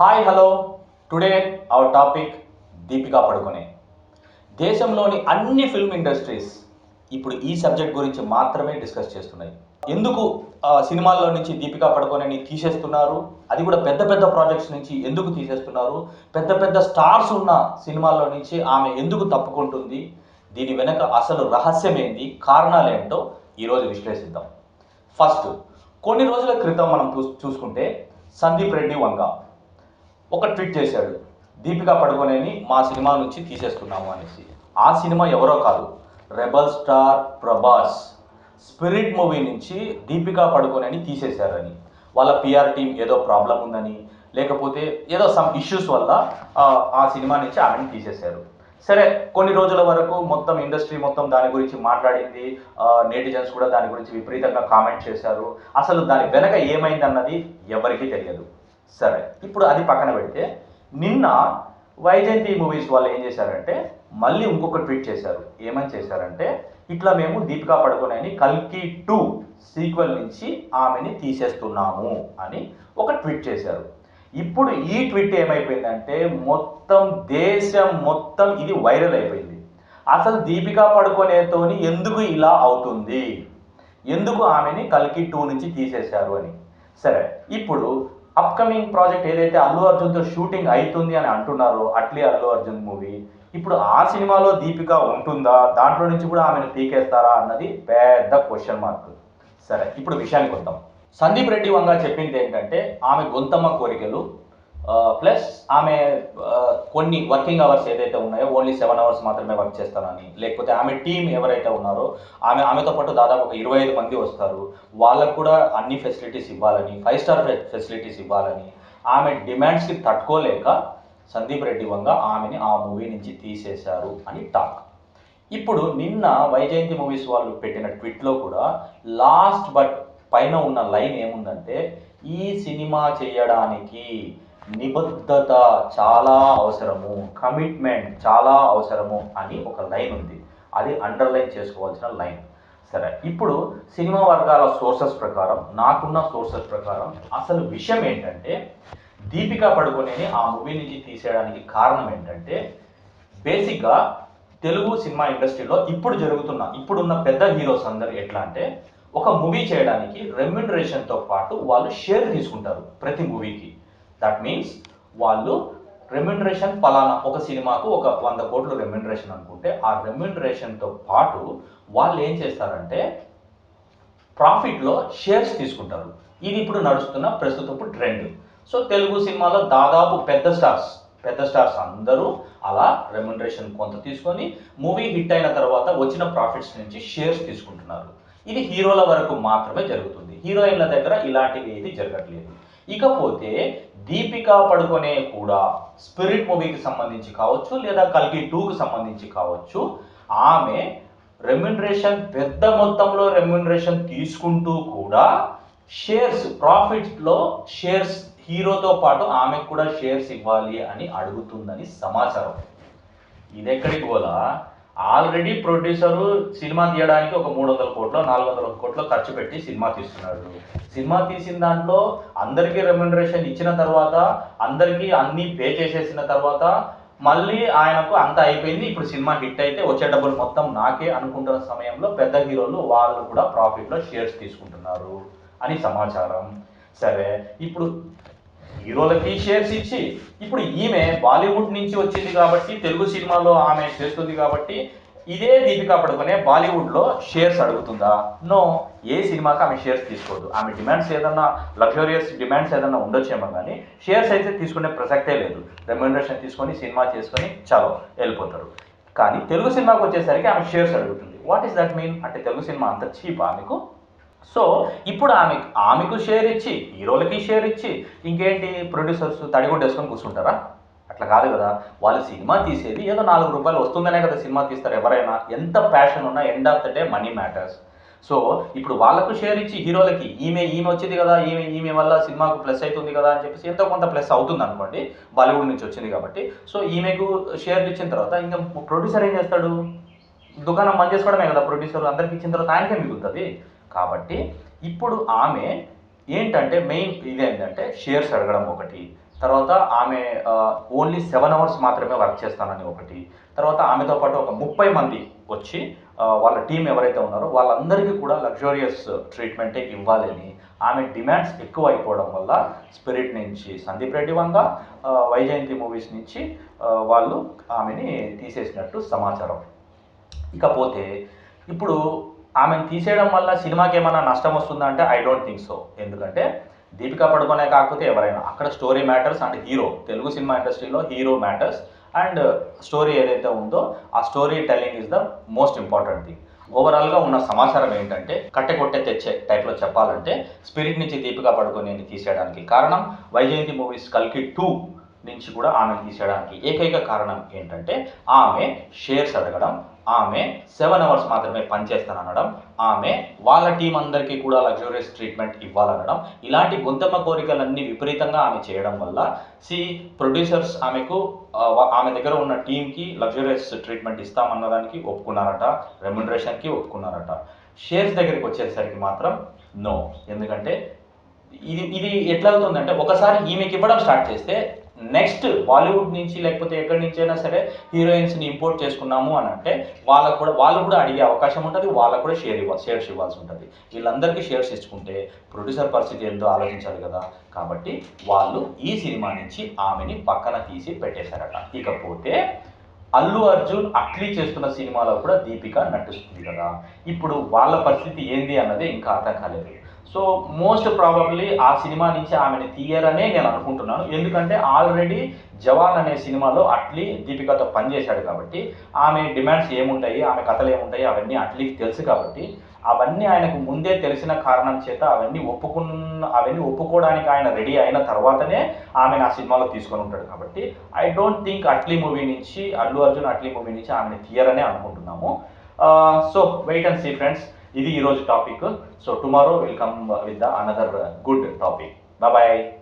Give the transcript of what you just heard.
Hi hello today our topic Deepika Padukone దేశంలోని అన్ని film industries ఇప్పుడు ఈ సబ్జెక్ట్ గురించి మాత్రమే డిస్కస్ చేస్తున్నాయి. ఎందుకు ఆ, సినిమాల్లో నుంచి దీపికా పడుకొనేని తీసేస్తున్నారు? అది కూడా పెద్ద పెద్ద ప్రాజెక్ట్స్ నుంచి ఎందుకు తీసేస్తున్నారు? పెద్ద పెద్ద స్టార్స్ ఉన్న సినిమాల్లో నుంచి ఆమె ఎందుకు తప్పుకుంటుంది? దీని వెనక అసలు రహస్యం ఏంటి కారణాలు ఏంటో ఈరోజు విశ్లేషిద్దాం. ఫస్ట్ కొన్ని రోజుల క్రితం మనం చూ చూసుకుంటే సందీప్ రెడ్డి వంగ ఒక ట్వీట్ చేశాడు దీపికా పడుకొనేని మా సినిమా నుంచి తీసేస్తున్నాము అనేసి. ఆ సినిమా ఎవరో కాదు rebel star Prabhas. Spirit movie నుంచి దీపికా పడుకొనేని తీసేశారని. వాళ్ళ పిఆర్ టీం ఏదో ప్రాబ్లం ఉందని లేకపోతే ఏదో సమ్ ఇష్యూస్ వల్ల ఆ, ఆ సినిమా నుంచి ఆమెను తీసేశారు. సరే కొన్ని రోజుల వరకు మొత్తం ఇండస్ట్రీ మొత్తం దాని గురించి మాట్లాడింది. నేటిజన్స్ కూడా దాని గురించి విపరీతంగా కామెంట్ చేశారు. అసలు దాని వెనక ఏమైందన్నది ఎవరికీ తెలియదు. సరే ఇప్పుడు అది పక్కన పెడితే నిన్న వైజయంతి మూవీస్ వాళ్ళు ఏం చేశారంటే మళ్ళీ ఇంకొక ట్వీట్ చేశారు. ఏమని చేశారంటే ఇట్లా మేము దీపికా పడుకోనని కల్కి టూ సీక్వెల్ నుంచి ఆమెని తీసేస్తున్నాము అని ఒక ట్వీట్ చేశారు. ఇప్పుడు ఈ ట్వీట్ ఏమైపోయిందంటే మొత్తం దేశం మొత్తం ఇది వైరల్ అయిపోయింది. అసలు దీపికా పడుకోనేతోని ఎందుకు ఇలా అవుతుంది? ఎందుకు ఆమెని కల్కి టూ నుంచి తీసేశారు అని? సరే ఇప్పుడు అప్కమింగ్ ప్రాజెక్ట్ ఏదైతే అల్లు అర్జున్తో షూటింగ్ అవుతుంది అని అంటున్నారో అట్లీ అల్లు అర్జున్ మూవీ ఇప్పుడు ఆ సినిమాలో దీపిక ఉంటుందా? దాంట్లో నుంచి కూడా ఆమెను పీకేస్తారా అన్నది పెద్ద క్వశ్చన్ మార్క్ సరే ఇప్పుడు విషయానికి వద్దాం. సందీప్ రెడ్డి వంగ చెప్పింది ఏంటంటే ఆమె గొంతమ్మ కోరికలు ప్లస్ ఆమె కొన్ని వర్కింగ్ అవర్స్ ఏదైతే ఉన్నాయో ఓన్లీ సెవెన్ అవర్స్ మాత్రమే వర్క్ చేస్తానని. లేకపోతే ఆమె టీం ఎవరైతే ఉన్నారో ఆమె ఆమెతో పాటు దాదాపు ఒక ఇరవై ఐదు మంది వస్తారు. వాళ్ళకు కూడా అన్ని ఫెసిలిటీస్ ఇవ్వాలని ఫైవ్ స్టార్ ఫెసిలిటీస్ ఇవ్వాలని. ఆమె డిమాండ్స్కి తట్టుకోలేక సందీప్ రెడ్డి వంగ ఆమెని ఆ మూవీ నుంచి తీసేశారు అని టాక్ ఇప్పుడు నిన్న వైజయంతి మూవీస్ వాళ్ళు పెట్టిన ట్వీట్లో కూడా లాస్ట్ బట్ పైన ఉన్న లైన్ ఏముందంటే ఈ సినిమా చేయడానికి నిబద్ధత చాలా అవసరము కమిట్మెంట్ చాలా అవసరము అని ఒక లైన్ ఉంది. అది అండర్లైన్ చేసుకోవాల్సిన లైన్. సరే ఇప్పుడు సినిమా వర్గాల సోర్సెస్ ప్రకారం నాకున్న సోర్సెస్ ప్రకారం అసలు విషయం ఏంటంటే దీపికా పడుకునేని ఆ మూవీ నుంచి తీసేయడానికి కారణం ఏంటంటే బేసిక్గా తెలుగు సినిమా ఇండస్ట్రీలో ఇప్పుడు జరుగుతున్న ఇప్పుడున్న పెద్ద హీరోస్ అందరు ఎట్లా అంటే ఒక మూవీ చేయడానికి రెమ్యునరేషన్తో పాటు వాళ్ళు షేర్ తీసుకుంటారు ప్రతి మూవీకి దట్ మీన్స్ వాళ్ళు రెమ్యునరేషన్ ఫలానా ఒక సినిమాకు ఒక వంద కోట్లు రెమ్యునరేషన్ అనుకుంటే ఆ రెమ్యునరేషన్తో పాటు వాళ్ళు ఏం చేస్తారంటే ప్రాఫిట్లో షేర్స్ తీసుకుంటారు. ఇది ఇప్పుడు నడుస్తున్న ప్రస్తుతపు ట్రెండ్ సో తెలుగు సినిమాలో దాదాపు పెద్ద స్టార్స్ పెద్ద స్టార్స్ అందరూ అలా రెమ్యునరేషన్ కొంత తీసుకొని మూవీ హిట్ అయిన తర్వాత వచ్చిన ప్రాఫిట్స్ నుంచి షేర్స్ తీసుకుంటున్నారు. ఇది హీరోల వరకు మాత్రమే జరుగుతుంది. హీరోయిన్ల దగ్గర ఇలాంటివి ఏది జరగట్లేదు. ఇకపోతే దీపికా పడుకొనే కూడా స్పిరిట్ మూవీకి సంబంధించి కావచ్చు లేదా కల్కి టూకి సంబంధించి కావచ్చు ఆమె రెమ్యునరేషన్ పెద్ద మొత్తంలో రెమ్యునరేషన్ తీసుకుంటూ కూడా షేర్స్ ప్రాఫిట్స్లో షేర్స్ హీరోతో పాటు ఆమెకు కూడా షేర్స్ ఇవ్వాలి అని అడుగుతుందని సమాచారం. ఇది ఎక్కడికి పోలా? ఆల్రెడీ ప్రొడ్యూసరు సినిమా తీయడానికి ఒక మూడు వందల కోట్లు నాలుగు వందల కోట్లు ఖర్చు పెట్టి సినిమా తీస్తున్నాడు. సినిమా తీసిన దాంట్లో అందరికీ రెమ్యునరేషన్ ఇచ్చిన తర్వాత అందరికీ అన్నీ పే చేసేసిన తర్వాత మళ్ళీ ఆయనకు అంత అయిపోయింది ఇప్పుడు సినిమా హిట్ అయితే వచ్చే డబ్బులు మొత్తం నాకే అనుకుంటున్న సమయంలో పెద్ద హీరోలు వాళ్ళు కూడా ప్రాఫిట్లో షేర్స్ తీసుకుంటున్నారు అని సమాచారం. సరే ఇప్పుడు హీరోలకి షేర్స్ ఇచ్చి ఇప్పుడు ఈమె బాలీవుడ్ నుంచి వచ్చింది కాబట్టి తెలుగు సినిమాలో ఆమె చేస్తుంది కాబట్టి ఇదే దీపికా పడుకునే బాలీవుడ్లో షేర్స్ అడుగుతుందా? నో ఏ సినిమాకి ఆమె షేర్స్ తీసుకోదు. ఆమె డిమాండ్స్ ఏదన్నా లగ్జరియస్ డిమాండ్స్ ఏదన్నా ఉండొచ్చేమో కానీ షేర్స్ అయితే తీసుకునే ప్రసక్తే లేదు. రెమ్యూనరేషన్ తీసుకొని సినిమా చేసుకొని చలో వెళ్ళిపోతారు. కానీ తెలుగు సినిమాకి వచ్చేసరికి ఆమె షేర్స్ అడుగుతుంది. వాట్ ఈస్ దట్ మీన్ అంటే తెలుగు సినిమా అంత చీప్ ఆమెకు సో ఇప్పుడు ఆమె ఆమెకు షేర్ ఇచ్చి హీరోలకి షేర్ ఇచ్చి ఇంకేంటి ప్రొడ్యూసర్స్ తడిగుడ్డేసుకొని కూర్చుంటారా? అట్లా కాదు కదా. వాళ్ళు సినిమా తీసేది ఏదో నాలుగు రూపాయలు వస్తుందనే కదా సినిమా తీస్తారు ఎవరైనా. ఎంత ప్యాషన్ ఉన్నా end of the day money matters so ఇప్పుడు వాళ్ళకు షేర్ ఇచ్చి హీరోలకి ఈమె ఈమె వచ్చింది కదా ఈమె ఈమె వల్ల సినిమాకు ప్లస్ అవుతుంది కదా అని చెప్పేసి ఎంతో కొంత ప్లస్ అవుతుంది అనుకోండి బాలీవుడ్ నుంచి వచ్చింది కాబట్టి. సో ఈమెకు షేర్లు ఇచ్చిన తర్వాత ఇంకా ప్రొడ్యూసర్ ఏం చేస్తాడు? దుకాణం బంద్ చేసుకోవడమే కదా ప్రొడ్యూసర్ అందరికి ఇచ్చిన తర్వాత ఆయనకే మిగులుతుంది. కాబట్టి ఇప్పుడు ఆమె ఏంటంటే మెయిన్ ఇదేంటంటే షేర్స్ అడగడం ఒకటి. తర్వాత ఆమె ఓన్లీ సెవెన్ అవర్స్ మాత్రమే వర్క్ చేస్తానని ఒకటి. తర్వాత ఆమెతో పాటు ఒక ముప్పై మంది వచ్చి వాళ్ళ టీం ఎవరైతే ఉన్నారో వాళ్ళందరికీ కూడా లగ్జూరియస్ ట్రీట్మెంటే ఇవ్వాలని. ఆమె డిమాండ్స్ ఎక్కువ అయిపోవడం వల్ల స్పిరిట్ నుంచి సందీప్ రెడ్డి వంద వైజయంతి మూవీస్ నుంచి వాళ్ళు ఆమెని తీసేసినట్టు సమాచారం. ఇకపోతే ఇప్పుడు ఆమెను తీసేయడం వల్ల సినిమాకి ఏమైనా నష్టం వస్తుందా అంటే ఐ డోంట్ థింక్ సో ఎందుకంటే దీపికా పడుకోనే కాకపోతే ఎవరైనా అక్కడ story matters and hero Telugu cinema ఇండస్ట్రీలో హీరో మ్యాటర్స్ అండ్ స్టోరీ ఏదైతే ఉందో ఆ story telling is the most important thing ఓవరాల్గా ఉన్న సమాచారం ఏంటంటే కట్టె కొట్టే తెచ్చే టైప్లో చెప్పాలంటే స్పిరిట్ నుంచి దీపికా పడుకొని తీసేయడానికి కారణం వైజయంతి మూవీస్ కల్కి టూ నుంచి కూడా ఆమెను తీసేయడానికి ఏకైక కారణం ఏంటంటే ఆమె షేర్స్ అడగడం ఆమె సెవెన్ అవర్స్ మాత్రమే పనిచేస్తానడం ఆమె వాళ్ళ టీం అందరికీ కూడా లగ్జూరియస్ ట్రీట్మెంట్ ఇవ్వాలనడం ఇలాంటి గొంతమ్మ కోరికలన్నీ విపరీతంగా ఆమె చేయడం వల్ల సి ప్రొడ్యూసర్స్ ఆమెకు ఆమె దగ్గర ఉన్న టీంకి లగ్జూరియస్ ట్రీట్మెంట్ ఇస్తామన్నదానికి ఒప్పుకున్నారట రెమ్యునరేషన్కి ఒప్పుకున్నారట. షేర్స్ దగ్గరికి వచ్చేసరికి మాత్రం నో ఎందుకంటే ఇది ఇది ఎట్లా అవుతుందంటే ఒకసారి ఈమెకి ఇవ్వడం స్టార్ట్ చేస్తే నెక్స్ట్ బాలీవుడ్ నుంచి లేకపోతే ఎక్కడి నుంచి అయినా సరే హీరోయిన్స్ని ఇంపోర్ట్ చేసుకున్నాము అని అంటే వాళ్ళకు కూడా వాళ్ళు కూడా అడిగే అవకాశం ఉంటుంది వాళ్ళకు కూడా షేర్ ఇవ్వాలి షేర్స్ ఇవ్వాల్సి ఉంటుంది. వీళ్ళందరికీ షేర్స్ ఇచ్చుకుంటే ప్రొడ్యూసర్ పరిస్థితి ఏందో ఆలోచించాలి కదా. కాబట్టి వాళ్ళు ఈ సినిమా నుంచి ఆమెని పక్కన తీసి పెట్టేశారట. ఇకపోతే అల్లు అర్జున్ అట్లీ చేస్తున్న సినిమాలో కూడా దీపిక నటిస్తుంది కదా. ఇప్పుడు వాళ్ళ పరిస్థితి ఏంది అన్నది ఇంకా అర్థం కాలేదు. సో మోస్ట్ ప్రాబబ్లీ ఆ సినిమా నుంచి ఆమెను తీయరనే నేను అనుకుంటున్నాను. ఎందుకంటే ఆల్రెడీ జవాన్ అనే సినిమాలో అట్లీ దీపికతో పనిచేశాడు కాబట్టి ఆమె డిమాండ్స్ ఏముంటాయి ఆమె కథలు ఏముంటాయి అవన్నీ అట్లీకి తెలుసు కాబట్టి అవన్నీ ఆయనకు ముందే తెలిసిన కారణం చేత అవన్నీ ఒప్పుకున్న అవన్నీ ఒప్పుకోవడానికి ఆయన రెడీ అయిన తర్వాతనే ఆమెను ఆ సినిమాలో తీసుకొని ఉంటాడు కాబట్టి I don't think Atlee movie నుంచి అల్లు అర్జున్ అట్లీ మూవీ నుంచి ఆమెను తీయరనే అనుకుంటున్నాము. So wait and see friends ఇది ఈరోజు topic. So tomorrow will come with the another good topic. Bye.